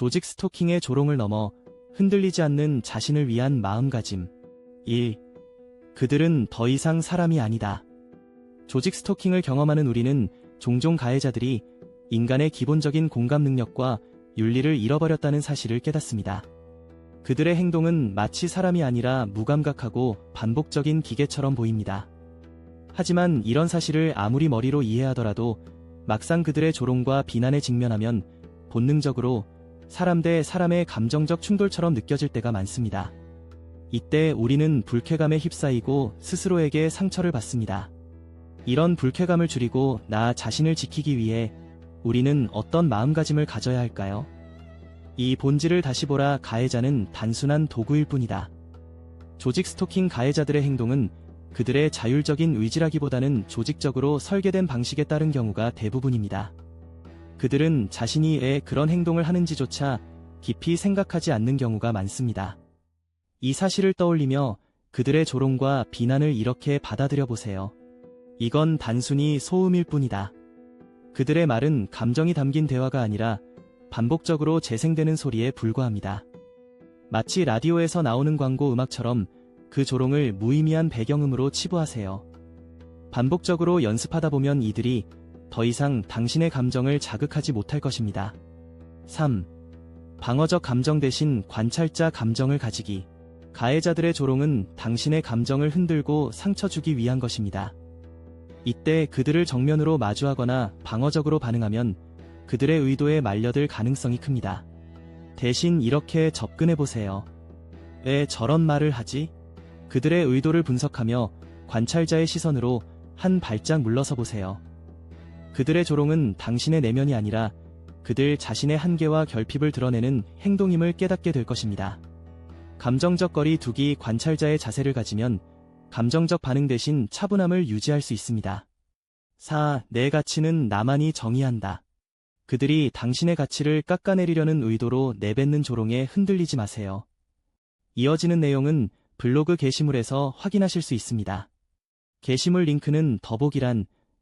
조직 스토킹의 조롱을 넘어 흔들리지 않는 자신을 위한 마음가짐. 1. 그들은 더 이상 사람이 아니다. 조직 스토킹을 경험하는 우리는 종종 가해자들이 인간의 기본적인 공감 능력과 윤리를 잃어버렸다는 사실을 깨닫습니다. 그들의 행동은 마치 사람이 아니라 무감각하고 반복적인 기계처럼 보입니다. 하지만 이런 사실을 아무리 머리로 이해하더라도 막상 그들의 조롱과 비난에 직면하면 본능적으로 사람 대 사람의 감정적 충돌처럼 느껴질 때가 많습니다. 이때 우리는 불쾌감에 휩싸이고 스스로에게 상처를 받습니다. 이런 불쾌감을 줄이고 나 자신을 지키기 위해 우리는 어떤 마음가짐을 가져야 할까요? 이 본질을 다시 보라 가해자는 단순한 도구일 뿐이다. 조직 스토킹 가해자들의 행동은 그들의 자율적인 의지라기보다는 조직적으로 설계된 방식에 따른 경우가 대부분입니다. 그들은 자신이 왜 그런 행동을 하는지조차 깊이 생각하지 않는 경우가 많습니다. 이 사실을 떠올리며 그들의 조롱과 비난을 이렇게 받아들여 보세요. 이건 단순히 소음일 뿐이다. 그들의 말은 감정이 담긴 대화가 아니라 반복적으로 재생되는 소리에 불과합니다. 마치 라디오에서 나오는 광고 음악처럼 그 조롱을 무의미한 배경음으로 치부하세요. 반복적으로 연습하다 보면 이들이 더 이상 당신의 감정을 자극하지 못할 것입니다. 3. 방어적 감정 대신 관찰자 감정을 가지기. 가해자들의 조롱은 당신의 감정을 흔들고 상처 주기 위한 것입니다. 이때 그들을 정면으로 마주하거나 방어적으로 반응하면 그들의 의도에 말려들 가능성이 큽니다. 대신 이렇게 접근해 보세요. 왜 저런 말을 하지? 그들의 의도를 분석하며 관찰자의 시선으로 한 발짝 물러서 보세요. 그들의 조롱은 당신의 내면이 아니라 그들 자신의 한계와 결핍을 드러내는 행동임을 깨닫게 될 것입니다. 감정적 거리 두기 관찰자의 자세를 가지면 감정적 반응 대신 차분함을 유지할 수 있습니다. 4. 내 가치는 나만이 정의한다. 그들이 당신의 가치를 깎아내리려는 의도로 내뱉는 조롱에 흔들리지 마세요. 이어지는 내용은 블로그 게시물에서 확인하실 수 있습니다. 게시물 링크는 더보기란